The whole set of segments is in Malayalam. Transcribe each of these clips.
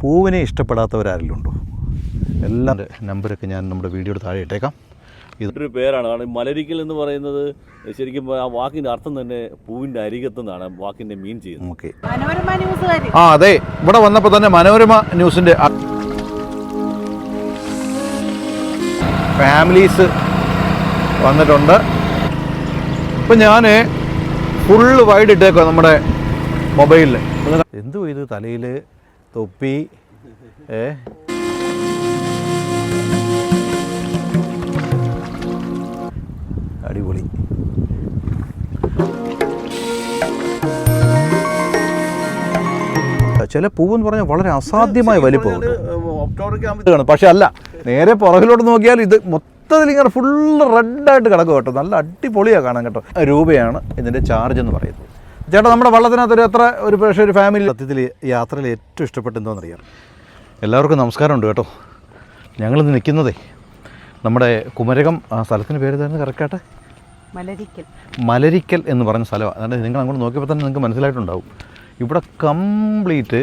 പൂവിനെ ഇഷ്ടപ്പെടാത്തവരാരെങ്കിലും ഉണ്ടോ എല്ലാം നമ്പരൊക്കെ ഞാൻ നമ്മുടെ വീഡിയോയുടെ താഴെ ഇട്ടേക്കാം. ഇതൊരു പേരാണ്. കാരണം മലരിക്കൽ എന്ന് പറയുന്നത് ശരിക്കും ആ വാക്കിന്റെ അർത്ഥം തന്നെ പൂവിന്റെ അരികത്തെന്നാണ് വാക്കിന്റെ മീൻ ചെയ്യുന്നത്. ഓക്കെ. മനോരമ ന്യൂസ് ആ അതെ. ഇവിടെ വന്നപ്പോൾ തന്നെ മനോരമ ന്യൂസിന്റെ ഫാമിലീസ് വന്നിട്ടുണ്ട്. ഇപ്പം ഞാൻ ഫുള്ള് വൈഡ് ഇട്ടേക്കാം നമ്മുടെ മൊബൈലിൽ എന്തു ഇത് തലയിൽ തൊപ്പി ഏ അടിപൊളി ചില പൂവെന്ന് പറഞ്ഞാൽ വളരെ അസാധ്യമായ വലിപ്പമാണ് പക്ഷെ അല്ല നേരെ പുറകിലോട്ട് നോക്കിയാൽ ഇത് മൊത്തത്തിൽ ഇങ്ങനെ ഫുള്ള് റെഡായിട്ട് കിടക്കും കേട്ടോ. നല്ല അടിപൊളിയാണ് കാണാൻ കേട്ടോ. രൂപയാണ് ഇതിന്റെ ചാർജ് എന്ന് പറയുന്നത്. ചേട്ടാ നമ്മുടെ വള്ളത്തിനകത്ത് ഒരു എത്ര ഒരു പക്ഷേ ഒരു ഫാമിലി സത്യത്തിൽ യാത്രയിൽ ഏറ്റവും ഇഷ്ടപ്പെട്ട എന്താണെന്നറിയാം. എല്ലാവർക്കും നമസ്കാരമുണ്ട് കേട്ടോ. ഞങ്ങളിന്ന് നിൽക്കുന്നതേ നമ്മുടെ കുമരകം ആ സ്ഥലത്തിന് പേര് തന്നെ കറക്റ്റാട്ടെ മലരിക്കൽ. മലരിക്കൽ എന്ന് പറഞ്ഞ സ്ഥലമാണ് അതായത് നിങ്ങൾ അങ്ങോട്ട് നോക്കിയപ്പോൾ തന്നെ നിങ്ങൾക്ക് മനസ്സിലായിട്ടുണ്ടാവും. ഇവിടെ കംപ്ലീറ്റ്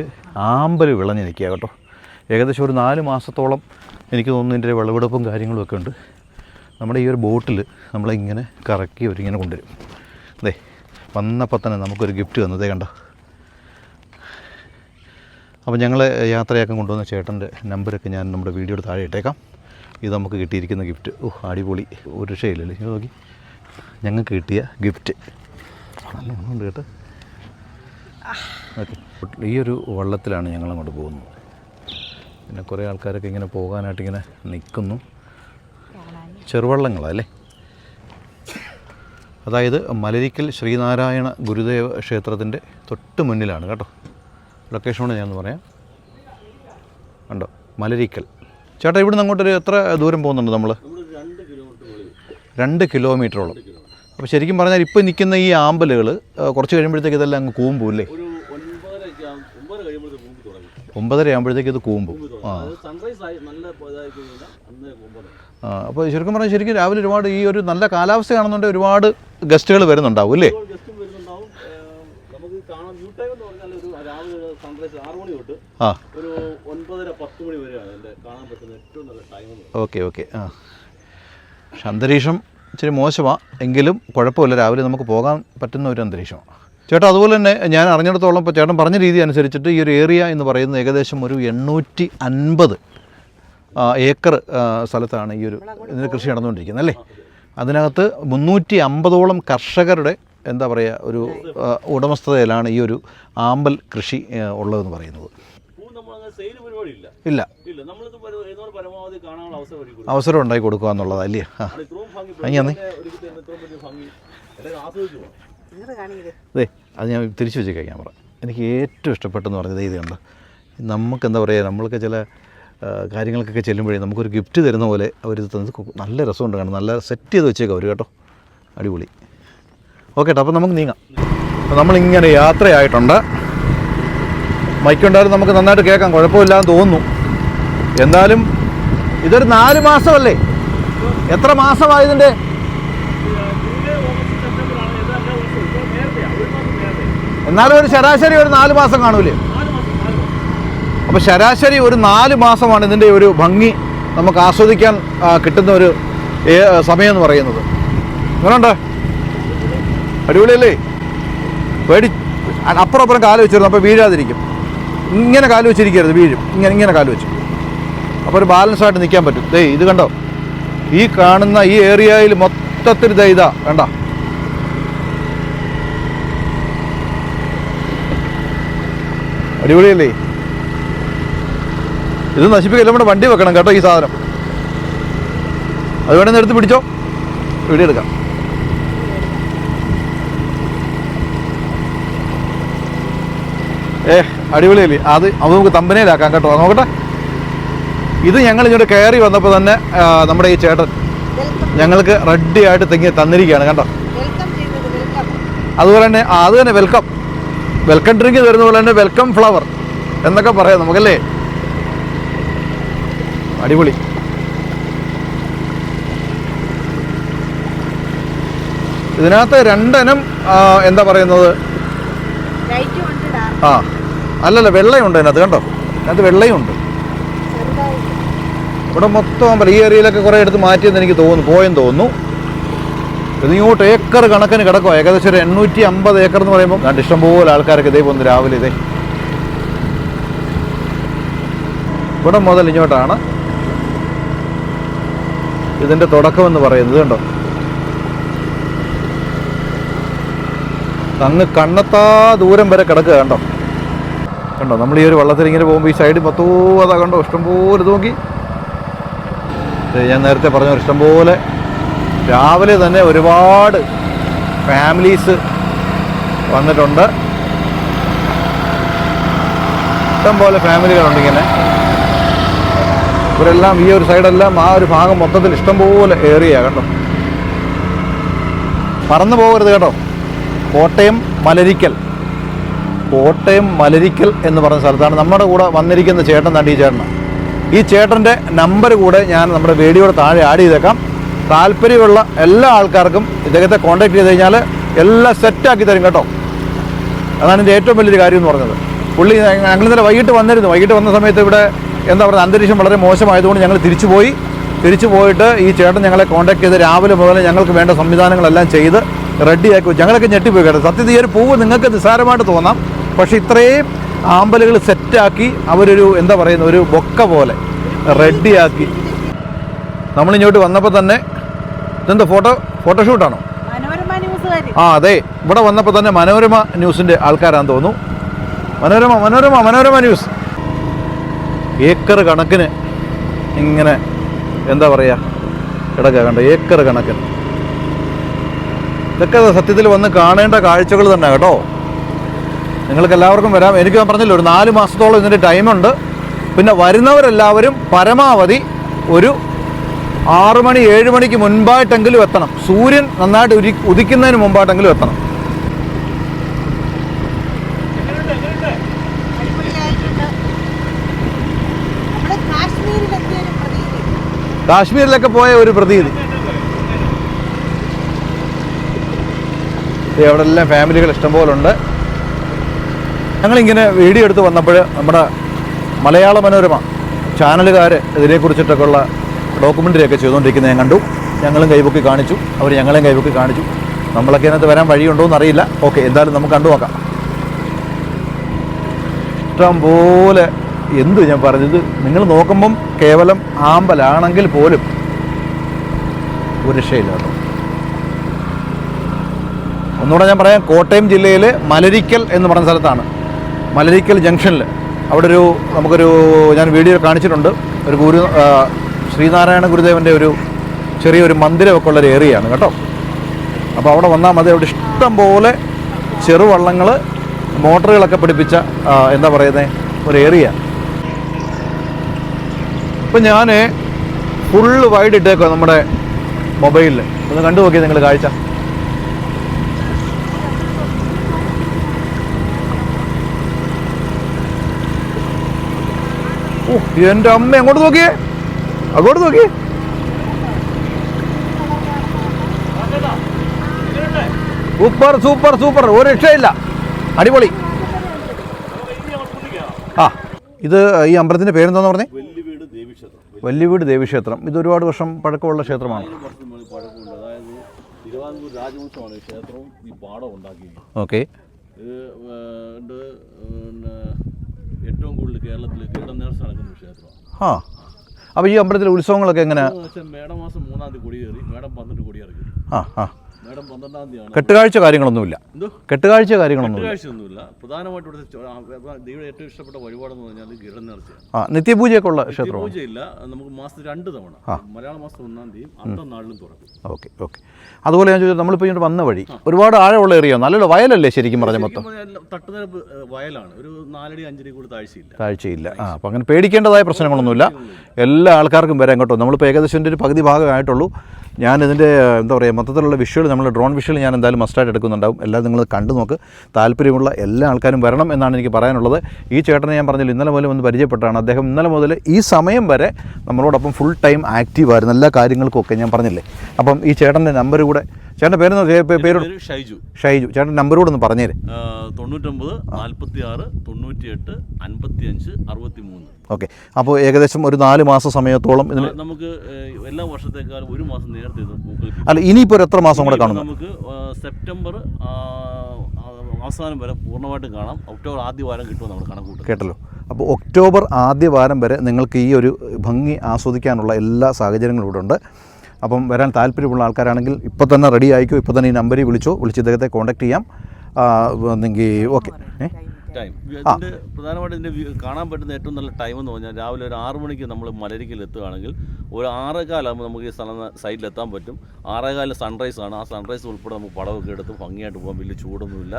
ആമ്പൽ വിളഞ്ഞ് നിൽക്കുക കേട്ടോ. ഏകദേശം ഒരു നാല് മാസത്തോളം എനിക്ക് തോന്നുന്നു ഇതിന്റെ വിളവെടുപ്പും കാര്യങ്ങളും ഒക്കെ ഉണ്ട്. നമ്മുടെ ഈ ഒരു ബോട്ടിൽ നമ്മളിങ്ങനെ കറക്കി അവരിങ്ങനെ കൊണ്ടുവരും. അതെ വന്നപ്പോൾ തന്നെ നമുക്കൊരു ഗിഫ്റ്റ് വന്നതേ കണ്ടോ? അപ്പോൾ ഞങ്ങൾ യാത്രയൊക്കെ കൊണ്ടുവന്ന ചേട്ടന്റെ നമ്പരൊക്കെ ഞാൻ നമ്മുടെ വീഡിയോയുടെ താഴെ ഇട്ടേക്കാം. ഇത് നമുക്ക് കിട്ടിയിരിക്കുന്ന ഗിഫ്റ്റ്. ഓ അടിപൊളി. ഒരു രക്ഷയില്ലല്ലേ. നോക്കി. ഞങ്ങൾക്ക് കിട്ടിയ ഗിഫ്റ്റ്. നല്ല കേട്ടോ. ഓക്കെ. ഈ ഒരു വള്ളത്തിലാണ് ഞങ്ങൾ അങ്ങോട്ട് പോകുന്നത്. പിന്നെ കുറേ ആൾക്കാരൊക്കെ ഇങ്ങനെ പോകാനായിട്ട് ഇങ്ങനെ നിൽക്കുന്നു. ചെറുവള്ളങ്ങളല്ലേ അതായത് മലരിക്കൽ ശ്രീനാരായണ ഗുരുദേവ ക്ഷേത്രത്തിന്റെ തൊട്ട് മുന്നിലാണ് കേട്ടോ. ലൊക്കേഷൻ ഞാനൊന്ന് പറയാം. ഉണ്ടോ മലരിക്കൽ. ചേട്ടാ ഇവിടുന്ന് അങ്ങോട്ടൊരു എത്ര ദൂരം പോകുന്നുണ്ട് നമ്മൾ രണ്ട് കിലോമീറ്ററോളം. അപ്പോൾ ശരിക്കും പറഞ്ഞാൽ ഇപ്പോൾ നിൽക്കുന്ന ഈ ആമ്പലുകൾ കുറച്ച് കഴിയുമ്പോഴത്തേക്ക് ഇതെല്ലാം അങ്ങ് കൂമ്പൂല്ലേ ഒമ്പതര ആകുമ്പോഴത്തേക്ക് ഇത് കൂമ്പും. ആ. അപ്പോൾ ശരിക്കും പറഞ്ഞാൽ ശരിക്കും രാവിലെ ഒരുപാട് ഈ ഒരു നല്ല കാലാവസ്ഥ കാണുന്നുണ്ട് ഒരുപാട് ഗസ്റ്റുകൾ വരുന്നുണ്ടാവും അല്ലേ? ആ. Okay okay. ആ. പക്ഷെ അന്തരീക്ഷം ഇച്ചിരി മോശമാണ് എങ്കിലും കുഴപ്പമില്ല. രാവിലെ നമുക്ക് പോകാൻ പറ്റുന്ന ഒരു അന്തരീക്ഷമാണ് ചേട്ടാ അതുപോലെ തന്നെ ഞാൻ അറിഞ്ഞിടത്തോളം ഇപ്പോൾ ചേട്ടൻ പറഞ്ഞ രീതി അനുസരിച്ചിട്ട് ഈ ഒരു ഏരിയ എന്ന് പറയുന്നത് ഏകദേശം ഒരു എണ്ണൂറ്റി അൻപത് ഏക്കർ സ്ഥലത്താണ് ഈ ഒരു ഇതിന്റെ കൃഷി നടന്നുകൊണ്ടിരിക്കുന്നത് അല്ലേ? അതിനകത്ത് മുന്നൂറ്റി അമ്പതോളം കർഷകരുടെ എന്താ പറയുക ഒരു ഉടമസ്ഥതയിലാണ് ഈ ഒരു ആമ്പൽ കൃഷി ഉള്ളതെന്ന് പറയുന്നത്. അങ്ങനെ ഇല്ല. അവസരം ഉണ്ടാക്കി കൊടുക്കുക എന്നുള്ളതല്ലേ അല്ലേ? കാണിക്കേ അതെ അത് ഞാൻ തിരിച്ചു വെച്ചേക്കാം ക്യാമറ എനിക്ക് ഏറ്റവും ഇഷ്ടപ്പെട്ടെന്ന് പറഞ്ഞത് ഇത് കണ്ടോ? നമുക്ക് എന്താ പറയുക നമ്മൾക്ക് ചില കാര്യങ്ങൾക്കൊക്കെ ചെല്ലുമ്പോഴേ നമുക്കൊരു ഗിഫ്റ്റ് തരുന്ന പോലെ അവർ തന്നത് നല്ല രസമുണ്ട് കാണാൻ. നല്ല സെറ്റ് ചെയ്ത് വെച്ചേക്കാം അവർ കേട്ടോ. അടിപൊളി. ഓക്കെ കേട്ടോ അപ്പോൾ നമുക്ക് നീങ്ങാം. അപ്പോൾ നമ്മളിങ്ങനെ യാത്രയായിട്ടുണ്ട്. മൈക്കുണ്ടായാലും നമുക്ക് നന്നായിട്ട് കേൾക്കാം. കുഴപ്പമില്ലാന്ന് തോന്നുന്നു. എന്നാലും ഇതൊരു നാല് മാസമല്ലേ? എത്ര മാസമായതിന്റെ എന്നാലും ഒരു ശരാശരി ഒരു നാല് മാസം കാണൂലേ? അപ്പോൾ ശരാശരി ഒരു നാല് മാസമാണ് ഇതിന്റെ ഒരു ഭംഗി നമുക്ക് ആസ്വദിക്കാൻ കിട്ടുന്ന ഒരു സമയം എന്ന് പറയുന്നത്. എങ്ങനെയുണ്ട് അടിപൊളിയല്ലേ? പേടി. അ- അപ്പുറം അപ്പുറം കാൽ വെച്ചിരുന്നു. അപ്പോൾ വീഴാതിരിക്കും. ഇങ്ങനെ കാൽ വെച്ചിരിക്കരുത് വീഴും. ഇങ്ങനെ ഇങ്ങനെ കാൽ വെച്ചു. അപ്പോൾ ഒരു ബാലൻസ് ആയിട്ട് നിൽക്കാൻ പറ്റും. ദേ ഇത് കണ്ടോ? ഈ കാണുന്ന ഈ ഏരിയയിൽ മൊത്തത്തിൽ ദേ ഇതാ കണ്ട? അടിപൊളിയല്ലേ? ഇത് നശിപ്പിക്കില്ല നമ്മുടെ വണ്ടി വെക്കണം കേട്ടോ ഈ സാധനം. അത് വേണമെന്ന് എടുത്ത് പിടിച്ചോ? വീഡിയോ എടുക്കാം. ഏ അടിപൊളിയല്ലേ? അത് അത് നമുക്ക് തമ്പനയിലാക്കാം കേട്ടോ. നോക്കട്ടെ. ഇത് ഞങ്ങൾ ഇങ്ങോട്ട് കയറി വന്നപ്പോൾ തന്നെ നമ്മുടെ ഈ ചേട്ടൻ ഞങ്ങൾക്ക് റെഡി ആയിട്ട് തെങ്ങി തന്നിരിക്കുകയാണ് കേട്ടോ. അതുപോലെ തന്നെ അത് തന്നെ വെൽക്കം വെൽക്കം ഡ്രിങ്ക് തരുന്ന പോലെ തന്നെ വെൽക്കം ഫ്ലവർ എന്നൊക്കെ പറയാം നമുക്കല്ലേ? അടിപൊളി. ഇതിനകത്ത് രണ്ടനം എന്താ പറയുന്നത്? ആ അല്ലല്ല വെള്ളയുണ്ട് അതിനകത്ത് കണ്ടോ? അതിനകത്ത് വെള്ളയുണ്ട്. ഇവിടെ മൊത്തം അമ്പലം. ഈ ഏരിയയിലൊക്കെ കുറേ എടുത്ത് മാറ്റിയെന്ന് എനിക്ക് തോന്നുന്നു പോയെന്ന് തോന്നുന്നു. ഇതിങ്ങോട്ട് ഏക്കർ കണക്കിന് കിടക്കുക ഏകദേശം ഒരു എണ്ണൂറ്റി അമ്പത് ഏക്കർ എന്ന് പറയുമ്പോൾ കണ്ട് ഇഷ്ടംപോലെ ആൾക്കാരൊക്കെ ഇതേ പോകുന്നു രാവിലെ ഇതേ ഇവിടെ മുതൽ ഇങ്ങോട്ടാണ്. ഇതിന്റെ തുടക്കം എന്ന് പറയുന്നത് കണ്ടോ? അങ്ങ് കണ്ണത്താ ദൂരം വരെ കിടക്കുക കണ്ടോ? കണ്ടോ? നമ്മൾ ഈ ഒരു വള്ളത്തിൽ ഇങ്ങനെ പോകുമ്പോൾ ഈ സൈഡ് മൊത്തവും അതാ കണ്ടോ? ഇഷ്ടംപോലെ നോക്കി. ഞാൻ നേരത്തെ പറഞ്ഞ പോലെ ഇഷ്ടംപോലെ രാവിലെ തന്നെ ഒരുപാട് ഫാമിലീസ് വന്നിട്ടുണ്ട്. ഇഷ്ടംപോലെ ഫാമിലികളുണ്ട് ഇങ്ങനെ. ഇവരെല്ലാം ഈ ഒരു സൈഡെല്ലാം ആ ഒരു ഭാഗം മൊത്തത്തിൽ ഇഷ്ടംപോലെ ഏറിയ കേട്ടോ പറന്നു പോകരുത് കേട്ടോ. കോട്ടയം മലരിക്കൽ. കോട്ടയം മലരിക്കൽ എന്ന് പറഞ്ഞ സ്ഥലത്താണ് നമ്മുടെ കൂടെ വന്നിരിക്കുന്ന ചേട്ടൻ തണ്ടി ചേട്ടനാണ് ഈ ചേട്ടന്റെ നമ്പർ കൂടെ ഞാൻ നമ്മുടെ വീഡിയോയുടെ താഴെ ആഡ് ചെയ്തേക്കാം. താല്പര്യമുള്ള എല്ലാ ആൾക്കാർക്കും ഇദ്ദേഹത്തെ കോൺടാക്ട് ചെയ്ത് കഴിഞ്ഞാൽ എല്ലാം സെറ്റാക്കി തരും കേട്ടോ. അതാണ് എന്റെ ഏറ്റവും വലിയൊരു കാര്യം എന്ന് പറഞ്ഞത്. പുള്ളി ഞങ്ങൾ ഇന്നലെ വൈകിട്ട് വന്നിരുന്നു. വൈകിട്ട് വന്ന സമയത്ത് ഇവിടെ എന്താ പറയുക അന്തരീക്ഷം വളരെ മോശമായതുകൊണ്ട് ഞങ്ങൾ തിരിച്ചു പോയി തിരിച്ചു പോയിട്ട് ഈ ചേട്ടൻ ഞങ്ങളെ കോൺടാക്ട് ചെയ്ത് രാവിലെ മുതൽ ഞങ്ങൾക്ക് വേണ്ട സംവിധാനങ്ങളെല്ലാം ചെയ്ത് റെഡിയാക്കി. ഞങ്ങളൊക്കെ ഞെട്ടിപ്പോയി കേട്ടോ. സത്യത്തിൽ ഈ ഒരു പൂവ് നിങ്ങൾക്ക് നിസ്സാരമായിട്ട് തോന്നാം. പക്ഷേ ഇത്രയും ആമ്പലുകൾ സെറ്റാക്കി അവരൊരു എന്താ പറയുന്ന ഒരു ബൊക്ക പോലെ റെഡിയാക്കി നമ്മളിങ്ങോട്ട് വന്നപ്പോൾ തന്നെ ഇതെന്താ ഫോട്ടോ ഫോട്ടോഷൂട്ടാണോ ആ അതെ. ഇവിടെ വന്നപ്പോൾ തന്നെ മനോരമ ന്യൂസിന്റെ ആൾക്കാരാന്ന് തോന്നുന്നു. മനോരമ മനോരമ മനോരമ ന്യൂസ് ഏക്കർ കണക്കിന് ഇങ്ങനെ എന്താ പറയുക കിടക്കുക കണ്ട? ഏക്കർ കണക്കിന്. ഇതൊക്കെ സത്യത്തിൽ വന്ന് കാണേണ്ട കാഴ്ചകൾ തന്നെ കേട്ടോ. നിങ്ങൾക്ക് എല്ലാവർക്കും വരാം. എനിക്ക് ഞാൻ പറഞ്ഞല്ലോ ഒരു നാല് മാസത്തോളം ഇതിന്റെ ടൈമുണ്ട് പിന്നെ വരുന്നവരെല്ലാവരും പരമാവധി ഒരു ആറു മണി ഏഴ് മണിക്ക് മുൻപായിട്ടെങ്കിലും എത്തണം. സൂര്യൻ നന്നായിട്ട് ഉരി ഉദിക്കുന്നതിന് മുമ്പായിട്ടെങ്കിലും എത്തണം അടിപൊളിയായിട്ടുണ്ട് നമ്മുടെ കാശ്മീരിലെത്തിയ ഒരു പ്രതീതി കാശ്മീരിലൊക്കെ പോയ ഒരു പ്രതീതി. അവിടെ എല്ലാം ഫാമിലികൾ ഇഷ്ടംപോലെ ഉണ്ട് ഞങ്ങളിങ്ങനെ വീഡിയോ എടുത്ത് വന്നപ്പോൾ നമ്മുടെ മലയാള മനോരമ ചാനലുകാർ ഇതിനെക്കുറിച്ചിട്ടൊക്കെ ഉള്ള ഡോക്യുമെന്ററിയൊക്കെ ചെയ്തുകൊണ്ടിരിക്കുന്നത് ഞാൻ കണ്ടു. ഞങ്ങളും കൈപൊക്കി കാണിച്ചു. അവർ ഞങ്ങളെയും കൈപൊക്കി കാണിച്ചു. നമ്മളൊക്കെ അതിനകത്ത് വരാൻ വഴിയുണ്ടോ എന്നറിയില്ല. ഓക്കെ എന്തായാലും നമുക്ക് കണ്ടു നോക്കാം. ഇഷ്ടം പോലെ എന്ത് ഞാൻ പറഞ്ഞത്? നിങ്ങൾ നോക്കുമ്പം കേവലം ആമ്പലാണെങ്കിൽ പോലും ഒരു രക്ഷയില്ല ഒന്നുകൂടെ ഞാൻ പറയാം കോട്ടയം ജില്ലയിൽ മലരിക്കൽ എന്ന് പറഞ്ഞ സ്ഥലത്താണ്. മലരിക്കൽ ജംഗ്ഷനിൽ അവിടെ ഒരു നമുക്കൊരു ഞാൻ വീഡിയോ കാണിച്ചിട്ടുണ്ട്. ഒരു ഗുരു ശ്രീനാരായണ ഗുരുദേവന്റെ ഒരു ചെറിയൊരു മന്ദിരമൊക്കെ ഉള്ളൊരു ഏരിയയാണ് കേട്ടോ. അപ്പോൾ അവിടെ വന്നാൽ മതി. അവിടെ ഇഷ്ടം പോലെ ചെറുവള്ളങ്ങൾ മോട്ടറുകളൊക്കെ പിടിപ്പിച്ച എന്താ പറയുന്നത് ഒരു ഏരിയ ഇപ്പം ഞാൻ ഫുള്ള് വൈഡ് ഇട്ടേക്കോ നമ്മുടെ മൊബൈലിൽ ഒന്ന് കണ്ടു നോക്കിയത് നിങ്ങൾ കാഴ്ച. ഓ എന്റെ അമ്മ അങ്ങോട്ട് നോക്കിയേ. അങ്ങോട്ട് നോക്കിയേ. Super super super. ഒരു രക്ഷയില്ല. അടിപൊളി. ആ ഇത് ഈ അമ്പലത്തിന്റെ പേരെന്താന്ന് പറഞ്ഞേ? വല്യവീട് ദേവീക്ഷേത്രം. ഇത് ഒരുപാട് വർഷം പഴക്കമുള്ള ക്ഷേത്രമാണ്. രാജവംശമാണ് ഈ ക്ഷേത്രവും ഈ ഉണ്ടാക്കിയിരിക്കുന്നത് ഓക്കെ. ഇത് പിന്നെ ഏറ്റവും കൂടുതൽ കേരളത്തിൽ കീടം നടക്കുന്ന ക്ഷേത്രമാണ്. ആ അപ്പോൾ ഈ അമ്പലത്തിലെ ഉത്സവങ്ങളൊക്കെ എങ്ങനെ എന്ന് വെച്ചാൽ മേടമാസം മൂന്നാം തീയതി കൊടിയേറി മേടം പന്ത്രണ്ട് കൊടിയിറങ്ങി ആ ആ. തീയതിയാണ് കെട്ടുകാഴ്ച കാര്യങ്ങളൊന്നുമില്ല. കെട്ടുകാഴ്ച കാര്യങ്ങളൊന്നുമില്ല. പ്രധാനമായിട്ട് ഇവിടുത്തെ ഏറ്റവും ഇഷ്ടപ്പെട്ട വഴിപാടെന്ന് പറഞ്ഞാൽ ആ നിത്യപൂജയൊക്കെ ഉള്ള ക്ഷേത്രം പൂജയില്ല നമുക്ക് മാസത്തിൽ രണ്ട് തവണ. മലയാള മാസം ഒന്നാം തീയതി നാളിലും തുറക്കും. Okay okay. അതുപോലെ ഞാൻ ചോദിച്ചത് നമ്മളിപ്പോൾ ഇങ്ങോട്ട് വന്ന വഴി ഒരുപാട് ആഴമുള്ള ഏരിയ നല്ലൊരു വയലല്ലേ ശരിക്കും പറഞ്ഞ മൊത്തം? തട്ടുനിരപ്പ് വയലാണ്. ഒരു നാലടി അഞ്ചടി കൂടി താഴ്ചയില്ല. താഴ്ചയില്ല. ആ അപ്പോൾ അങ്ങനെ പേടിക്കേണ്ടതായ പ്രശ്നങ്ങളൊന്നുമില്ല. എല്ലാ ആൾക്കാർക്കും വരാൻ കേട്ടോ നമ്മളിപ്പോൾ ഏകദേശം ഒരു പകുതി ഭാഗമായിട്ടുള്ളൂ. ഞാൻ ഇതിന്റെ എന്താ പറയുക മൊത്തത്തിലുള്ള വിഷ്വൽ നമ്മൾ ഡ്രോൺ വിഷ്വൽ ഞാൻ എന്തായാലും മസ്റ്റായിട്ട് എടുക്കുന്നുണ്ടാവും. എല്ലാം നിങ്ങൾ കണ്ടു നോക്ക്. താല്പര്യമുള്ള എല്ലാ ആൾക്കാരും വരണം എന്നാണ് എനിക്ക് പറയാനുള്ളത്. ഈ ചേട്ടനെ ഞാൻ പറഞ്ഞില്ല ഇന്നലെ മുതൽ ഒന്ന് പരിചയപ്പെട്ടാണ്. അദ്ദേഹം ഇന്നലെ മുതൽ ഈ സമയം വരെ നമ്മളോടൊപ്പം ഫുൾ ടൈം ആക്റ്റീവ് ആയിരുന്നു. എല്ലാ കാര്യങ്ങൾക്കും ഒക്കെ ഞാൻ പറഞ്ഞില്ലേ. അപ്പം ഈ ചേട്ടന്റെ നമ്പർ കൂടെ ചേട്ടന്റെ പേര് പേര് ഷൈജു. ഷൈജു. ചേട്ടൻ കൂടെ ഒന്ന് പറഞ്ഞേരെ. തൊണ്ണൂറ്റൊമ്പത് നാൽപ്പത്തി ആറ് തൊണ്ണൂറ്റിയെട്ട് അൻപത്തി അഞ്ച് അറുപത്തി മൂന്ന് ഓക്കെ. അപ്പോൾ ഏകദേശം ഒരു നാല് മാസ സമയത്തോളം ഇതിന് നമുക്ക് എല്ലാ വർഷത്തേക്കാളും ഒരു മാസം നേരത്തെ. അല്ല ഇനിയിപ്പോൾ എത്ര മാസം കൂടെ കാണും നമുക്ക് സെപ്റ്റംബർ അവസാനം വരെ പൂർണമായിട്ട് കാണാം. ഒക്ടോബർ ആദ്യ വാരം കിട്ടുമെന്ന് നമ്മൾ കണക്ക് കൂട്ടും കേട്ടല്ലോ. അപ്പോൾ ഒക്ടോബർ ആദ്യ വാരം വരെ നിങ്ങൾക്ക് ഈ ഒരു ഭംഗി ആസ്വദിക്കാനുള്ള എല്ലാ സാഹചര്യങ്ങളും ഇവിടെ ഉണ്ട്. അപ്പം വരാൻ താല്പര്യമുള്ള ആൾക്കാരാണെങ്കിൽ ഇപ്പോൾ തന്നെ റെഡി ആയിക്കോ ഇപ്പോൾ തന്നെ ഈ നമ്പറിൽ വിളിച്ചോ വിളിച്ച് ഇദ്ദേഹത്തെ കോൺടാക്ട് ചെയ്യാം. എന്നെങ്കിൽ ഓക്കെ. ഏ? ടൈം ഇതിന്റെ പ്രധാനമായിട്ടും ഇതിന്റെ കാണാൻ പറ്റുന്ന ഏറ്റവും നല്ല ടൈം എന്ന് പറഞ്ഞാൽ രാവിലെ ഒരു ആറ് മണിക്ക് നമ്മൾ മലരിക്കൽ എത്തുകയാണെങ്കിൽ ഒരു ആറേകാലാകുമ്പോൾ നമുക്ക് ഈ സ്ഥലം സൈഡിൽ എത്താൻ പറ്റും. ആറേകാലിൽ സൺറൈസ് ആണ്. ആ സൺറൈസ് ഉൾപ്പെടെ നമുക്ക് പടവൊക്കെ എടുത്ത് ഭംഗിയായിട്ട് പോകാൻ വലിയ ചൂടൊന്നുമില്ല.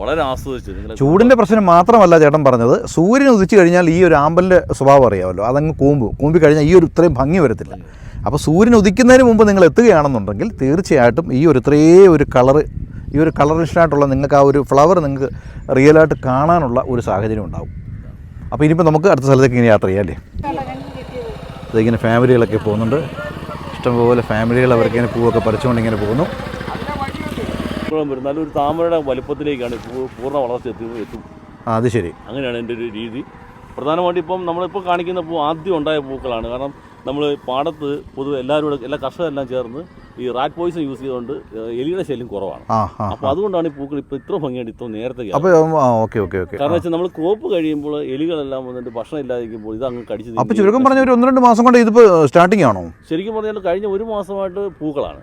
വളരെ ആസ്വദിച്ചു ചൂടിന്റെ പ്രശ്നം മാത്രമല്ല ചേട്ടൻ പറഞ്ഞത് സൂര്യൻ ഉദിച്ചു കഴിഞ്ഞാൽ ഈ ഒരു ആമ്പലിന്റെ സ്വഭാവം അറിയാമല്ലോ. അതങ്ങ് കൂമ്പ്. കൂമ്പി കഴിഞ്ഞാൽ ഈ ഒരു ഇത്രയും ഭംഗി വരത്തില്ല. അപ്പോൾ സൂര്യൻ ഉദിക്കുന്നതിന് മുമ്പ് നിങ്ങൾ എത്തുകയാണെന്നുണ്ടെങ്കിൽ തീർച്ചയായിട്ടും ഈ ഒരു ഇത്രയേ ഒരു കളറ് ഈ ഒരു കളറിഷനായിട്ടുള്ള നിങ്ങൾക്ക് ആ ഒരു ഫ്ലവർ നിങ്ങൾക്ക് റിയലായിട്ട് കാണാനുള്ള ഒരു സാഹചര്യം ഉണ്ടാവും. അപ്പോൾ ഇനിയിപ്പോൾ നമുക്ക് അടുത്ത സ്ഥലത്തേക്ക് ഇങ്ങനെ യാത്ര ചെയ്യാം അല്ലേ? ഇതിങ്ങനെ ഫാമിലികളൊക്കെ പോകുന്നുണ്ട്. ഇഷ്ടംപോലെ ഫാമിലികൾ അവർക്ക് ഇങ്ങനെ പൂവൊക്കെ പറിച്ചുകൊണ്ട് ഇങ്ങനെ പോകുന്നു. നല്ലൊരു താമരയുടെ വലുപ്പത്തിലേക്കാണ് പൂ പൂർണ വളർച്ച എത്തി എത്തും. അത് ശരി. അങ്ങനെയാണ് എന്റെ ഒരു രീതി. പ്രധാനമായിട്ടും ഇപ്പം നമ്മളിപ്പോൾ കാണിക്കുന്ന പൂ ആദ്യം ഉണ്ടായ പൂക്കളാണ്. കാരണം നമ്മൾ പാടത്ത് പൊതുവെ എല്ലാവരും കൂടെ എല്ലാ കർഷകരെല്ലാം ചേർന്ന് ഈ റാറ്റ് പോയിസൺ യൂസ് ചെയ്തുകൊണ്ട് എലിയുടെ ശല്യം കുറവാണ്. അപ്പോൾ അതുകൊണ്ടാണ് ഈ പൂക്കൾ ഇപ്പോൾ ഇത്ര ഭംഗിയായിട്ട് ഇത്ര നേരത്തെ കാരണം വെച്ചാൽ നമ്മൾ കോപ്പ് കഴിയുമ്പോൾ എലികളെല്ലാം വന്നിട്ട് ഭക്ഷണം ഇല്ലാതിരിക്കുമ്പോൾ ഇത് അങ്ങ് കടിച്ചു അപ്പോൾ ചുരുക്കം പറഞ്ഞ ഒരു ഒന്ന് രണ്ട് മാസം കൊണ്ട് ഇതിപ്പോൾ സ്റ്റാർട്ടിംഗ് ആണോ? ശരിക്കും പറഞ്ഞാൽ കഴിഞ്ഞ ഒരു മാസമായിട്ട് പൂക്കളാണ്.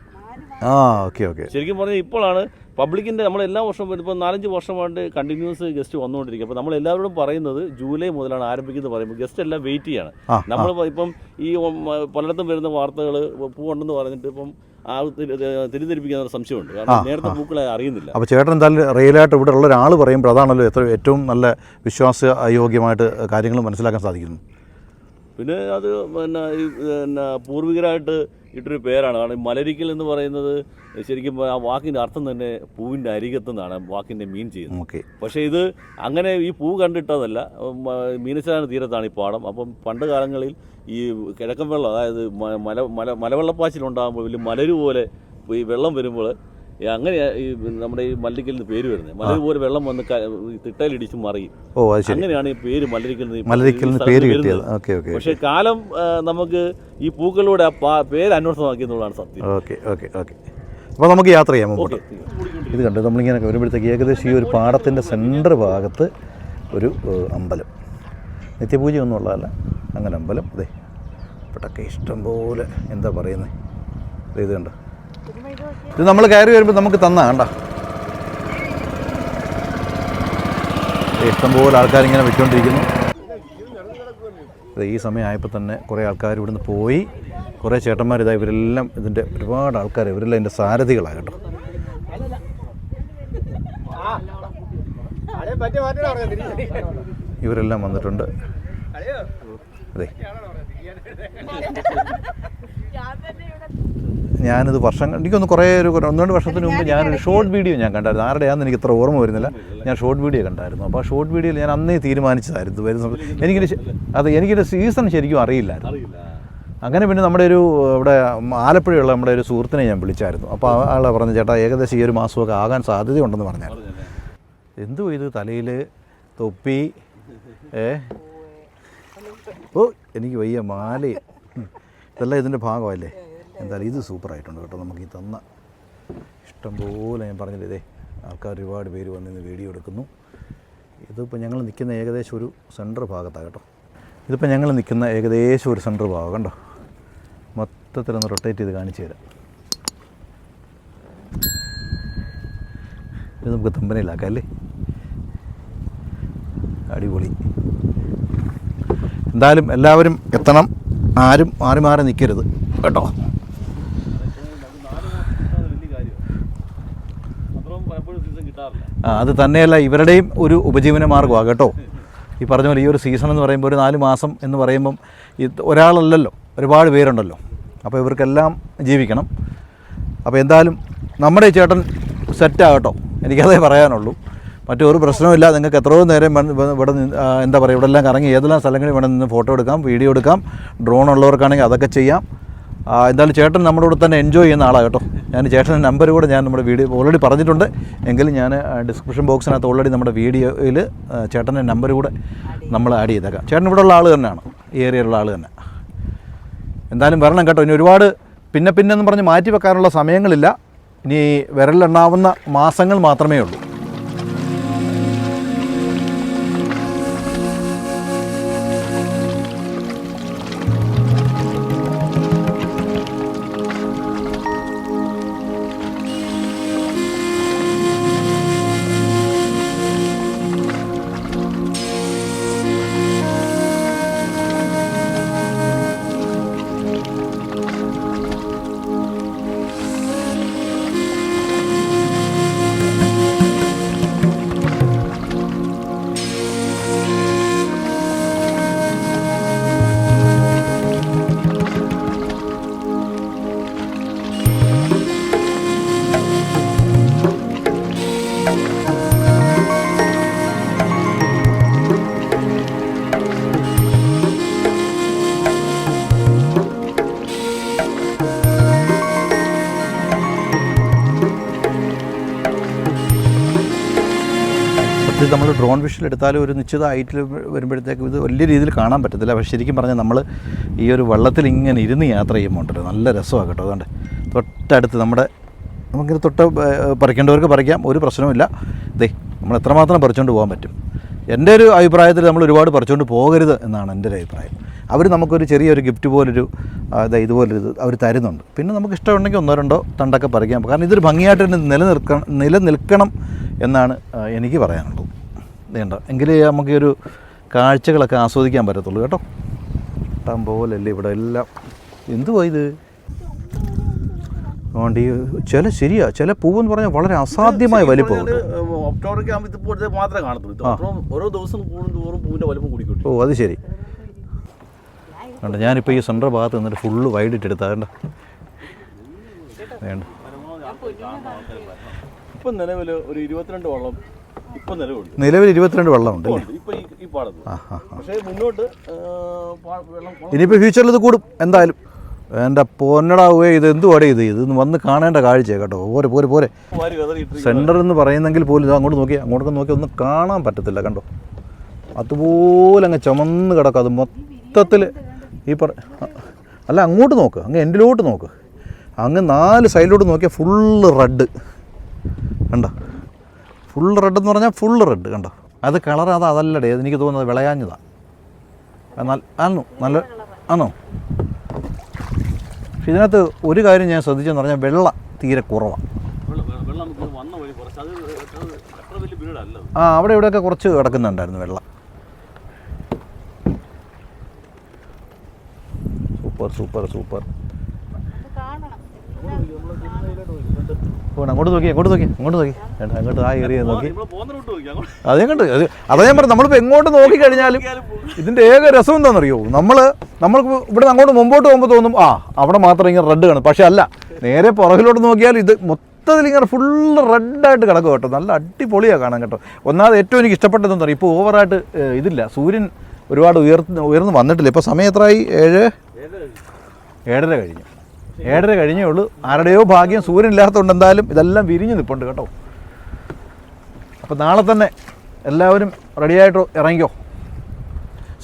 ശരിക്കും പറഞ്ഞാൽ ഇപ്പോഴാണ് പബ്ലിക്കിന്റെ നമ്മൾ എല്ലാ വർഷവും ഇപ്പോൾ നാലഞ്ച് വർഷമായിട്ട് കണ്ടിന്യൂസ് ഗസ്റ്റ് വന്നുകൊണ്ടിരിക്കും. അപ്പോൾ നമ്മൾ എല്ലാവരോടും പറയുന്നത് ജൂലൈ മുതലാണ് ആരംഭിക്കുന്നത് പറയുമ്പോൾ ഗസ്റ്റ് എല്ലാം വെയിറ്റ് ചെയ്യാണ്. നമ്മൾ ഇപ്പം ഈ പലയിടത്തും വരുന്ന വാർത്തകൾ പൂവുണ്ടെന്ന് പറഞ്ഞിട്ട് ഇപ്പം ആ തിരി- തിരിതിരിപ്പിക്കുന്ന ഒരു സംശയമുണ്ട്. കാരണം നേരത്തെ പൂക്കളെ അറിയുന്നില്ല. അപ്പോൾ ചേട്ടൻ എന്തായാലും റിയലായിട്ട് ഇവിടെ ഉള്ള ഒരാൾ പറയുമ്പോൾ അതാണല്ലോ എത്ര ഏറ്റവും നല്ല വിശ്വാസ വിശ്വാസയോഗ്യമായിട്ട് കാര്യങ്ങൾ മനസ്സിലാക്കാൻ സാധിക്കുന്നു. പിന്നെ അത് പിന്നെ പൂർവികരായിട്ട് ഇട്ടൊരു പേരാണ്. കാരണം മലരിക്കൽ എന്ന് പറയുന്നത് ശരിക്കും ആ വാക്കിന്റെ അർത്ഥം തന്നെ പൂവിന്റെ അരികത്തുനിന്നാണ് വാക്കിന്റെ മീൻ ചെയ്യുന്നത്. ഓക്കെ പക്ഷേ ഇത് അങ്ങനെ ഈ പൂ കണ്ടിട്ടതല്ല. മീനച്ചാന തീരത്താണ് ഈ പാടം. അപ്പം പണ്ട് കാലങ്ങളിൽ ഈ കിഴക്കൻ വെള്ളം അതായത് മല മല മലവെള്ളപ്പാച്ചിലുണ്ടാകുമ്പോൾ വലിയ മലരു പോലെ ഈ വെള്ളം വരുമ്പോൾ അങ്ങനെ ഈ നമ്മുടെ ഈ മല്ലിക്കലിന് പേര് വരുന്നത് മലരി പോലെ വെള്ളം വന്ന് തിട്ടയിലിടിച്ച് മറിയും. അങ്ങനെയാണ് ഈ പേര് മലരിക്കൽ പേര് കിട്ടിയത്. ഓക്കെ ഓക്കെ പക്ഷേ കാലം നമുക്ക് ഈ പൂക്കളിലൂടെ പേര് അന്വേഷണമാക്കി എന്നുള്ളതാണ് സത്യം. Okay okay okay. അപ്പോൾ നമുക്ക് യാത്ര ചെയ്യാം മുമ്പോട്ട്. ഇത് കണ്ടു നമ്മളിങ്ങനെ വരുമ്പോഴത്തേക്ക് ഏകദേശം ഈ ഒരു പാടത്തിന്റെ സെന്റർ ഭാഗത്ത് ഒരു അമ്പലം. അമ്പലം നിത്യപൂജയൊന്നും ഉള്ളതല്ല അങ്ങനെ അമ്പലം. അതെ ഇഷ്ടം പോലെ എന്താ പറയുന്നത് ഇത് കണ്ടോ? ഇത് നമ്മൾ കയറി വരുമ്പോൾ നമുക്ക് തന്നാ കണ്ട? ഇഷ്ടംപോലെ ആൾക്കാരിങ്ങനെ വെച്ചുകൊണ്ടിരിക്കുന്നു ഈ സമയമായപ്പോൾ തന്നെ കുറേ ആൾക്കാർ ഇവിടുന്ന് പോയി. കുറേ ചേട്ടന്മാർ ഇതാ ഇവരെല്ലാം ഇതിന്റെ ഒരുപാട് ആൾക്കാർ ഇവരെല്ലാം ഇതിന്റെ സാരഥികളാണ് കേട്ടോ. ഇവരെല്ലാം വന്നിട്ടുണ്ട്. അതെ ഞാനിത് വർഷം എനിക്കൊന്ന് കുറേ ഒരു ഒന്ന് രണ്ട് വർഷത്തിന് മുമ്പ് ഞാനൊരു ഷോർട്ട് വീഡിയോ ഞാൻ കണ്ടായിരുന്നു. ആരുടെയാണെന്ന് എനിക്ക് ഇത്ര ഓർമ്മ വരുന്നില്ല. ഞാൻ ഷോർട്ട് വീഡിയോ കണ്ടായിരുന്നു. അപ്പോൾ ആ ഷോർട്ട് വീഡിയോയിൽ ഞാൻ അന്നേ തീരുമാനിച്ചതായിരുന്നു. വരുന്ന ശ- അത് എനിക്കൊരു സീസൺ ശരിക്കും അറിയില്ലായിരുന്നു. അങ്ങനെ പിന്നെ നമ്മുടെ ഒരു ഇവിടെ ആലപ്പുഴയുള്ള നമ്മുടെ ഒരു സുഹൃത്തിനെ ഞാൻ വിളിച്ചായിരുന്നു. അപ്പോൾ ആളെ പറഞ്ഞു ചേട്ടാ ഏകദേശം ഈ ഒരു മാസമൊക്കെ ആകാൻ സാധ്യതയുണ്ടെന്ന് പറഞ്ഞായിരുന്നു എന്തോ ഇത് തലയിൽ തൊപ്പി ഏ? ഓ എനിക്ക് വയ്യ മാലയും ഇതെല്ലാം ഇതിന്റെ ഭാഗമല്ലേ? എന്തായാലും ഇത് സൂപ്പറായിട്ടുണ്ട് കേട്ടോ. നമുക്ക് ഈ തന്ന ഇഷ്ടംപോലെ ഞാൻ പറഞ്ഞില്ലേ ഇതേ ആൾക്കാർ ഒരുപാട് പേര് വന്നിന്ന് വീഡിയോ എടുക്കുന്നു. ഇതിപ്പോൾ ഞങ്ങൾ നിൽക്കുന്ന ഏകദേശം ഒരു സെന്റർ ഭാഗത്താണ് കേട്ടോ. ഇതിപ്പോൾ ഞങ്ങൾ നിൽക്കുന്ന ഏകദേശം ഒരു സെന്റർ ഭാഗം കണ്ടോ? മൊത്തത്തിലൊന്ന് റൊട്ടേറ്റ് ചെയ്ത് കാണിച്ചു തരാം. ഇത് നമുക്ക് തമ്പനയിലാക്കാം അല്ലേ? അടിപൊളി. എന്തായാലും എല്ലാവരും എത്തണം. ആരും മാറി മാറി നിൽക്കരുത് കേട്ടോ വലിയ കാര്യമാണ് അത്രയും പലപ്പോഴും സീസൺ കിട്ടാറില്ല ആ, അത് തന്നെയല്ല ഇവരുടെയും ഒരു ഉപജീവന മാർഗമാണ് കേട്ടോ. ഈ പറഞ്ഞ പോലെ ഈ ഒരു സീസൺ എന്ന് പറയുമ്പോൾ ഒരു നാല് മാസം എന്ന് പറയുമ്പം ഇത് ഒരാളല്ലല്ലോ ഒരുപാട് പേരുണ്ടല്ലോ. അപ്പോൾ ഇവർക്കെല്ലാം ജീവിക്കണം. അപ്പോൾ എന്തായാലും നമ്മുടെ ചേട്ടൻ സെറ്റാകട്ടോ എനിക്കതേ പറയാനുള്ളൂ. മറ്റൊരു പ്രശ്നവുമില്ല. നിങ്ങൾക്ക് എത്രയോ നേരം ഇവിടെ എന്താ പറയുക ഇവിടെ എല്ലാം കറങ്ങി ഏതെല്ലാം സ്ഥലങ്ങളിൽ വേണം നിന്ന് ഫോട്ടോ എടുക്കാം വീഡിയോ എടുക്കാം. ഡ്രോൺ ഉള്ളവർക്കാണെങ്കിൽ അതൊക്കെ ചെയ്യാം. എന്തായാലും ചേട്ടൻ നമ്മുടെ കൂടെ തന്നെ എൻജോയ് ചെയ്യുന്ന ആളാണ് കേട്ടോ. ഞാൻ ചേട്ടന്റെ നമ്പർ കൂടെ ഞാൻ നമ്മുടെ വീഡിയോ ഓൾറെഡി പറഞ്ഞിട്ടുണ്ട്. എങ്കിലും ഞാൻ ഡിസ്ക്രിപ്ഷൻ ബോക്സിനകത്ത് ഓൾറെഡി നമ്മുടെ വീഡിയോയിൽ ചേട്ടന്റെ നമ്പർ കൂടെ നമ്മൾ ആഡ് ചെയ്തേക്കാം. ചേട്ടൻ ഇവിടെ ഉള്ള ആൾ തന്നെയാണ്. ഈ ഏരിയയിലുള്ള ആൾ തന്നെ. എന്തായാലും വരണം കേട്ടോ. ഇനി ഒരുപാട് പിന്നെ പിന്നെ എന്ന് പറഞ്ഞ് മാറ്റി വെക്കാനുള്ള സമയങ്ങളില്ല. ഇനി വിരലിലെണ്ണാവുന്ന മാസങ്ങൾ മാത്രമേ ഉള്ളൂ. നമ്മൾ ഡ്രോൺ വിഷൽ എടുത്താലും ഒരു നിശ്ചിത ഹൈറ്റിൽ വരുമ്പോഴത്തേക്കും ഇത് വലിയ രീതിയിൽ കാണാൻ പറ്റത്തില്ല. പക്ഷേ ശരിക്കും പറഞ്ഞാൽ നമ്മൾ ഈ ഒരു വള്ളത്തിൽ ഇങ്ങനെ ഇരുന്ന് യാത്ര ചെയ്യുമ്പോൾ ഉണ്ടല്ലോ നല്ല രസമാണ് കേട്ടോ. അതുകൊണ്ട് തൊട്ടടുത്ത് നമ്മുടെ നമുക്കിത് തൊട്ട് പറിക്കേണ്ടവർക്ക് പറിക്കാം. ഒരു പ്രശ്നവുമില്ല. ഇതേ നമ്മൾ എത്രമാത്രം പറിച്ചുകൊണ്ട് പോകാൻ പറ്റും. എന്റെ ഒരു അഭിപ്രായത്തിൽ നമ്മൾ ഒരുപാട് പറിച്ചുകൊണ്ട് പോകരുത് എന്നാണ് എന്റെ ഒരു അഭിപ്രായം. അവർ നമുക്കൊരു ചെറിയൊരു ഗിഫ്റ്റ് പോലൊരു അതായത് ഇതുപോലൊരു ഇത് അവർ തരുന്നുണ്ട്. പിന്നെ നമുക്ക് ഇഷ്ടമുണ്ടെങ്കിൽ ഒന്നോ രണ്ടോ തണ്ടൊക്കെ പറിക്കാം. കാരണം ഇതൊരു ഭംഗിയായിട്ട് നിലനിൽക്കണം നിലനിൽക്കണം എന്നാണ് എനിക്ക് പറയാനുള്ളത്. വേണ്ട. എങ്കിലേ നമുക്ക് ഈ ഒരു കാഴ്ചകളൊക്കെ ആസ്വദിക്കാൻ പറ്റത്തുള്ളൂ കേട്ടോ. ഇഷ്ടം പോലല്ലേ ഇവിടെ എല്ലാം. എന്തുവാ ഇത്? അതുകൊണ്ട് ഈ ചില ശരിയാ ചില പൂവെന്ന് പറഞ്ഞാൽ വളരെ അസാധ്യമായ വലിപ്പമുണ്ട് ഒക്ടോബറൊക്കെ ആകുമ്പോൾ ഇതുപോലത്തെ മാത്രമേ കാണത്തുള്ളൂ. ഇത് അത്രയും ഓരോ ദിവസം കൂടുന്തോറും പൂവിന്റെ വലിപ്പം ഓ അത് ശരി. കണ്ട ഞാനിപ്പോൾ ഈ സെൻട്രൽ ഭാഗത്ത് നിന്നിട്ട് ഫുള്ള് വൈഡ് ഇട്ടെടുത്താ വേണ്ട വേണ്ട. ഇപ്പം നിലവിൽ ഒരു ഇരുപത്തിരണ്ട് വള്ളം നിലവിൽ ഇരുപത്തിരണ്ട് വെള്ളമുണ്ട് ഇനിയിപ്പോൾ ഫ്യൂച്ചറിൽ ഇത് കൂടും എന്തായാലും. എന്റെ പൊന്നടാവേ ഇത് എന്തുവാടേ ഇത്? ഇത് വന്ന് കാണേണ്ട കാഴ്ച കേട്ടോ. പോരെ പോരെ പോരെ. സെന്റർ എന്ന് പറയുന്നെങ്കിൽ പോലും ഇത് അങ്ങോട്ട് നോക്കി അങ്ങോട്ടൊക്കെ നോക്കി ഒന്നും കാണാൻ പറ്റത്തില്ല കണ്ടോ? അതുപോലെ അങ്ങ് ചുമന്ന് കിടക്കുക അത് മൊത്തത്തിൽ ഈ പറ അല്ല അങ്ങോട്ട് നോക്ക്. അങ്ങ് എൻഡിലോട്ട് നോക്ക്. അങ്ങ് നാല് സൈഡിലോട്ട് നോക്കിയാൽ ഫുള്ള് റെഡ് കണ്ടോ? ഫുൾ റെഡ് എന്ന് പറഞ്ഞാൽ ഫുൾ റെഡ് കണ്ടോ? അത് കളർ അത് അതല്ലടേ അത് എനിക്ക് തോന്നുന്നത് വിളയാഞ്ഞതാണ് എന്നാൽ ആന്നു നല്ല ആണോ പക്ഷെ ഇതിനകത്ത് ഒരു കാര്യം ഞാൻ ശ്രദ്ധിച്ചെന്ന് പറഞ്ഞാൽ വെള്ള തീരെ കുറവാണ് ആ അവിടെ ഇവിടെയൊക്കെ കുറച്ച് കിടക്കുന്നുണ്ടായിരുന്നു വെള്ളം. സൂപ്പർ സൂപ്പർ സൂപ്പർ ഇത് കാണണം പോകണം അങ്ങോട്ട് നോക്കി അങ്ങോട്ട് നോക്കി അങ്ങോട്ട് നോക്കി. അങ്ങോട്ട് ആ ഏരിയ നോക്കി. നമ്മൾ അതേ കണ്ട്. അത് ഞാൻ പറഞ്ഞു നമ്മളിപ്പോൾ എങ്ങോട്ട് നോക്കി കഴിഞ്ഞാലും ഇതിന്റെ ഏക രസം എന്താണെന്നറിയോ? നമ്മൾ നമ്മൾക്ക് ഇവിടെ അങ്ങോട്ട് മുമ്പോട്ട് പോകുമ്പോൾ തോന്നും ആ അവിടെ മാത്രം ഇങ്ങനെ റെഡ് കാണും. പക്ഷെ അല്ല നേരെ പുറകിലോട്ട് നോക്കിയാൽ ഇത് മൊത്തത്തിൽ ഇങ്ങനെ ഫുള്ള് റെഡായിട്ട് കിടക്കും കേട്ടോ. നല്ല അടിപൊളിയാണ് കാണാൻ കേട്ടോ. ഒന്നാമത് ഏറ്റവും എനിക്ക് ഇഷ്ടപ്പെട്ടതെന്ന് പറയും ഇപ്പോൾ ഓവറായിട്ട് ഇതില്ല. സൂര്യൻ ഒരുപാട് ഉയർന്ന് ഉയർന്ന് വന്നിട്ടില്ല. ഇപ്പോൾ സമയം എത്രയായി ഏഴ്? ഏഴര കഴിഞ്ഞു. ഏഴര കഴിഞ്ഞേ ഉള്ളൂ. ആരുടെയോ ഭാഗ്യം സൂര്യൻ ഇല്ലാത്തതുകൊണ്ട് എന്തായാലും ഇതെല്ലാം വിരിഞ്ഞു നിൽപ്പുണ്ട് കേട്ടോ. അപ്പോൾ നാളെ തന്നെ എല്ലാവരും റെഡിയായിട്ട് ഇറങ്ങിക്കോ.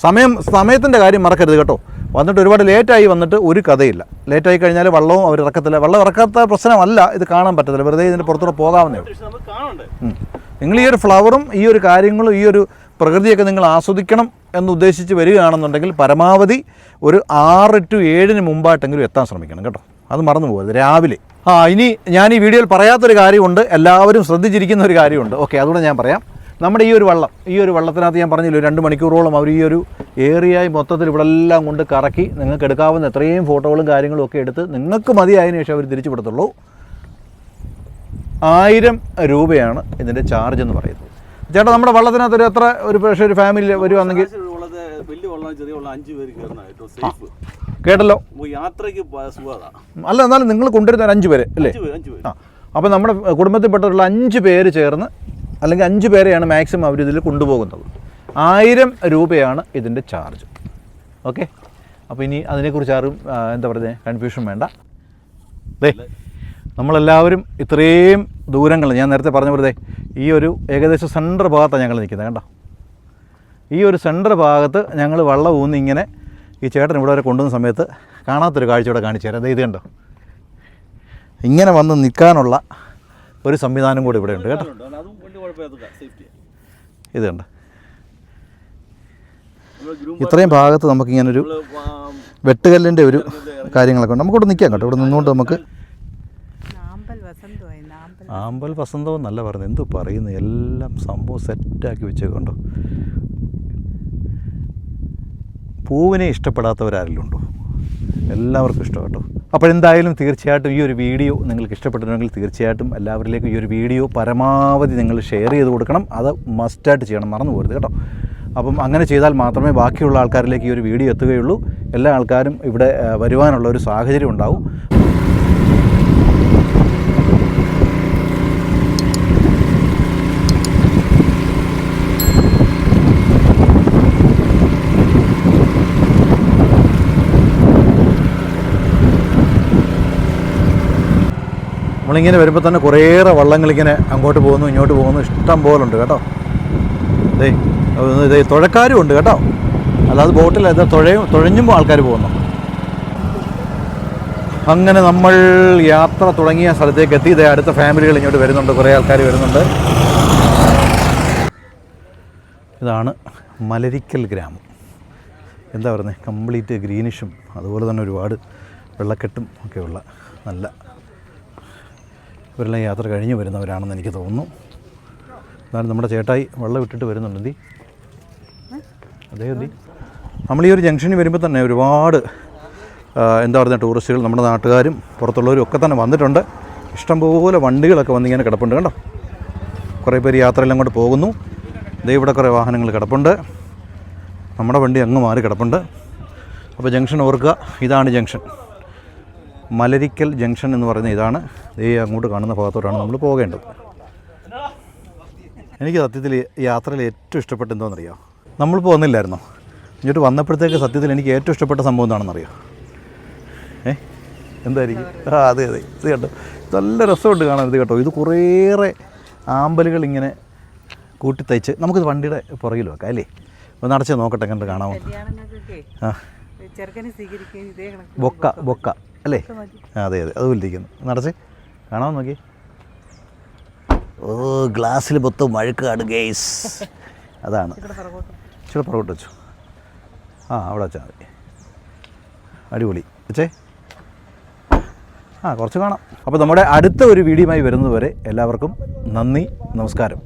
സമയം സമയത്തിന്റെ കാര്യം മറക്കരുത് കേട്ടോ. വന്നിട്ട് ഒരുപാട് ലേറ്റായി വന്നിട്ട് ഒരു കഥയില്ല. ലേറ്റായി കഴിഞ്ഞാൽ വള്ളവും അവർ ഇറക്കത്തില്ല. വെള്ളം ഇറക്കാത്ത പ്രശ്നമല്ല. ഇത് കാണാൻ പറ്റത്തില്ല. വെറുതെ ഇതിന്റെ പുറത്തൂടെ പോകാവുന്നേ നിങ്ങൾ ഈ ഒരു ഫ്ലവറും ഈ ഒരു കാര്യങ്ങളും ഈ ഒരു പ്രകൃതിയൊക്കെ നിങ്ങൾ ആസ്വദിക്കണം എന്ന് ഉദ്ദേശിച്ച് വരികയാണെന്നുണ്ടെങ്കിൽ പരമാവധി ഒരു ആറ് ടു ഏഴിന് മുമ്പായിട്ടെങ്കിലും എത്താൻ ശ്രമിക്കണം കേട്ടോ. അത് മറന്നു പോകരുത്. രാവിലെ. ആ ഇനി ഞാൻ ഈ വീഡിയോയിൽ പറയാത്തൊരു കാര്യമുണ്ട്. എല്ലാവരും ശ്രദ്ധിച്ചിരിക്കുന്ന ഒരു കാര്യമുണ്ട്. ഓക്കെ അതുകൊണ്ട് ഞാൻ പറയാം. നമ്മുടെ ഈ ഒരു വള്ളം ഈ ഒരു വള്ളത്തിനകത്ത് ഞാൻ പറഞ്ഞില്ല രണ്ട് മണിക്കൂറോളം അവർ ഈ ഒരു ഏറിയായി മൊത്തത്തിൽ ഇവിടെ എല്ലാം കൊണ്ട് കറക്കി നിങ്ങൾക്ക് എടുക്കാവുന്ന എത്രയും ഫോട്ടോകളും കാര്യങ്ങളും ഒക്കെ എടുത്ത് നിങ്ങൾക്ക് മതിയായതിനു ശേഷം അവർ തിരിച്ചു കൊടുത്തുള്ളൂ ആയിരം രൂപയാണ് ഇതിന്റെ ചാർജ് എന്ന് പറയുന്നത്. ചേട്ടാ നമ്മുടെ വള്ളത്തിനകത്ത് ഒരു എത്ര ഒരു പക്ഷേ ഒരു ഫാമിലി വരുവാണെങ്കിൽ വലിയ വള്ളം ചെറിയ വെള്ളം അഞ്ച് പേര് കയറുന്ന സേഫ് കേട്ടല്ലോ? യാത്രയ്ക്ക് അല്ല എന്നാലും നിങ്ങൾ കൊണ്ടുവരുന്ന ഒരു അഞ്ച് പേര് അല്ലേ? ആ. അപ്പോൾ നമ്മുടെ കുടുംബത്തിൽപ്പെട്ടിട്ടുള്ള അഞ്ച് പേര് ചേർന്ന് അല്ലെങ്കിൽ അഞ്ച് പേരെയാണ് മാക്സിമം അവർ ഇതിൽ കൊണ്ടുപോകുന്നത്. ആയിരം രൂപയാണ് ഇതിന്റെ ചാർജ് ഓക്കെ അപ്പോൾ ഇനി അതിനെക്കുറിച്ച് ആരും എന്താ പറയുന്നത് കൺഫ്യൂഷൻ വേണ്ട. ദേ നമ്മളെല്ലാവരും ഇത്രയും ദൂരങ്ങൾ ഞാൻ നേരത്തെ പറഞ്ഞ പോലെ ഈ ഒരു ഏകദേശം സെന്റർ ഭാഗത്താണ് ഞങ്ങൾ നിൽക്കുന്നത് കണ്ടോ? ഈ ഒരു സെന്റർ ഭാഗത്ത് ഞങ്ങൾ വള്ളം ഊന്നി ഇങ്ങനെ ഈ ചേട്ടൻ ഇവിടെ വരെ കൊണ്ടുവന്ന സമയത്ത് കാണാത്തൊരു കാഴ്ച ഇവിടെ കാണിച്ചു തരാം. ഇത് കണ്ടോ? ഇങ്ങനെ വന്ന് നിൽക്കാനുള്ള ഒരു സംവിധാനം കൂടി ഇവിടെ ഉണ്ട് കേട്ടോ? ഇത് കണ്ടോ? ഇത്രയും ഭാഗത്ത് നമുക്കിങ്ങനൊരു വെട്ടുകല്ലിന്റെ ഒരു കാര്യങ്ങളൊക്കെ ഉണ്ട്. നമുക്കിവിടെ നിൽക്കാം കേട്ടോ. ഇവിടെ നിന്നുകൊണ്ട് നമുക്ക് ആമ്പൽ വസന്തം എന്നല്ല പറയുന്നത്. എന്തു പറയുന്നു? എല്ലാം സംഭവം സെറ്റാക്കി വെച്ചേക്കുണ്ടോ പൂവിനെ ഇഷ്ടപ്പെടാത്തവരാരെങ്കിലും ഉണ്ടോ എല്ലാവർക്കും ഇഷ്ടം കേട്ടോ. അപ്പോൾ എന്തായാലും തീർച്ചയായിട്ടും ഈ ഒരു വീഡിയോ നിങ്ങൾക്ക് ഇഷ്ടപ്പെട്ടിട്ടുണ്ടെങ്കിൽ തീർച്ചയായിട്ടും എല്ലാവരിലേക്കും ഈ ഒരു വീഡിയോ പരമാവധി നിങ്ങൾ ഷെയർ ചെയ്ത് കൊടുക്കണം. അത് മസ്റ്റായിട്ട് ചെയ്യണം. മറന്നു പോകരുത് കേട്ടോ. അപ്പം അങ്ങനെ ചെയ്താൽ മാത്രമേ ബാക്കിയുള്ള ആൾക്കാരിലേക്ക് ഈ ഒരു വീഡിയോ എത്തുകയുള്ളൂ. എല്ലാ ആൾക്കാരും ഇവിടെ വരുവാനുള്ള ഒരു സാഹചര്യം ഉണ്ടാവും. നമ്മളിങ്ങനെ വരുമ്പോൾ തന്നെ കുറേയേറെ വള്ളങ്ങളിങ്ങനെ അങ്ങോട്ട് പോകുന്നു ഇങ്ങോട്ട് പോകുന്നു. ഇഷ്ടം പോലെ ഉണ്ട് കേട്ടോ ഇതേ ഇതേ തുഴക്കാരും ഉണ്ട് കേട്ടോ. അല്ലാതെ ബോട്ടിൽ അത് തുഴയും തുഴഞ്ഞുമ്പോൾ ആൾക്കാർ പോകുന്നു. അങ്ങനെ നമ്മൾ യാത്ര തുടങ്ങിയ സ്ഥലത്തേക്ക് എത്തി. ഇതേ അടുത്ത ഫാമിലികൾ ഇങ്ങോട്ട് വരുന്നുണ്ട്. കുറേ ആൾക്കാർ വരുന്നുണ്ട്. ഇതാണ് മലരിക്കൽ ഗ്രാമം. എന്താ പറയുന്നത് കംപ്ലീറ്റ് ഗ്രീനിഷും അതുപോലെ തന്നെ ഒരുപാട് വെള്ളക്കെട്ടും ഒക്കെയുള്ള നല്ല ഇവരെല്ലാം യാത്ര കഴിഞ്ഞ് വരുന്നവരാണെന്ന് എനിക്ക് തോന്നുന്നു. എന്നാലും നമ്മുടെ ചേട്ടായി വെള്ളം ഇട്ടിട്ട് വരുന്നുണ്ട്. എന്തി? അതേ എന്തി? നമ്മൾ ഈ ഒരു ജംഗ്ഷനിൽ വരുമ്പോൾ തന്നെ ഒരുപാട് എന്താ പറയുക ടൂറിസ്റ്റുകൾ നമ്മുടെ നാട്ടുകാരും പുറത്തുള്ളവരും ഒക്കെ തന്നെ വന്നിട്ടുണ്ട്. ഇഷ്ടംപോലെ വണ്ടികളൊക്കെ വന്നിങ്ങനെ കിടപ്പുണ്ട് കണ്ടോ? കുറേ പേര് യാത്രയെല്ലാം അങ്ങോട്ട് പോകുന്നു. ദേ ഇവിടെ കുറേ വാഹനങ്ങൾ കിടപ്പുണ്ട്. നമ്മുടെ വണ്ടി അങ്ങ് മാറി കിടപ്പുണ്ട്. അപ്പോൾ ജംഗ്ഷൻ ഓർക്കുക ഇതാണ് ജംഗ്ഷൻ. മലരിക്കൽ ജംഗ്ഷൻ എന്ന് പറയുന്ന ഇതാണ് ഈ അങ്ങോട്ട് കാണുന്ന ഭാഗത്തോട്ടാണ് നമ്മൾ പോകേണ്ടത്. എനിക്ക് സത്യത്തിൽ യാത്രയിൽ ഏറ്റവും ഇഷ്ടപ്പെട്ട എന്തോന്നറിയോ? നമ്മൾ പോകുന്നില്ലായിരുന്നു ഇങ്ങോട്ട് വന്നപ്പോഴത്തേക്ക് സത്യത്തിൽ എനിക്ക് ഏറ്റവും ഇഷ്ടപ്പെട്ട സംഭവം എന്താണെന്നറിയോ? ഏ? എന്തായിരിക്കും? ആ അതെ അതെ. ഇത് കേട്ടോ നല്ല രസമുണ്ട് കാണാൻ ഇത് കേട്ടോ ഇത് കുറേയേറെ ആമ്പലുകൾ ഇങ്ങനെ കൂട്ടി തയ്ച്ച് നമുക്കിത് വണ്ടിയുടെ പുറകിൽ വെക്കാം അല്ലേ? ഒന്ന് അടച്ച് നോക്കട്ടെ കണ്ട് കാണാമോ? ആ. ബൊക്ക ബൊക്ക. അല്ലേ? അതെ അതെ. അതുപോലെ ഇരിക്കുന്നു നടച്ച്. കാണാൻ നോക്കി? ഓ ഗ്ലാസ്സിൽ മൊത്തം മഴക്കാട് ഗേസ് അതാണ്. ഇച്ചിരി പുറകോട്ട് വെച്ചു. ആ അവിടെ വെച്ചാൽ മതി. അടിപൊളി. വെച്ചേ ആ കുറച്ച് കാണാം. അപ്പോൾ നമ്മുടെ അടുത്ത ഒരു വീഡിയോയുമായി വരുന്നതുവരെ എല്ലാവർക്കും നന്ദി നമസ്കാരം.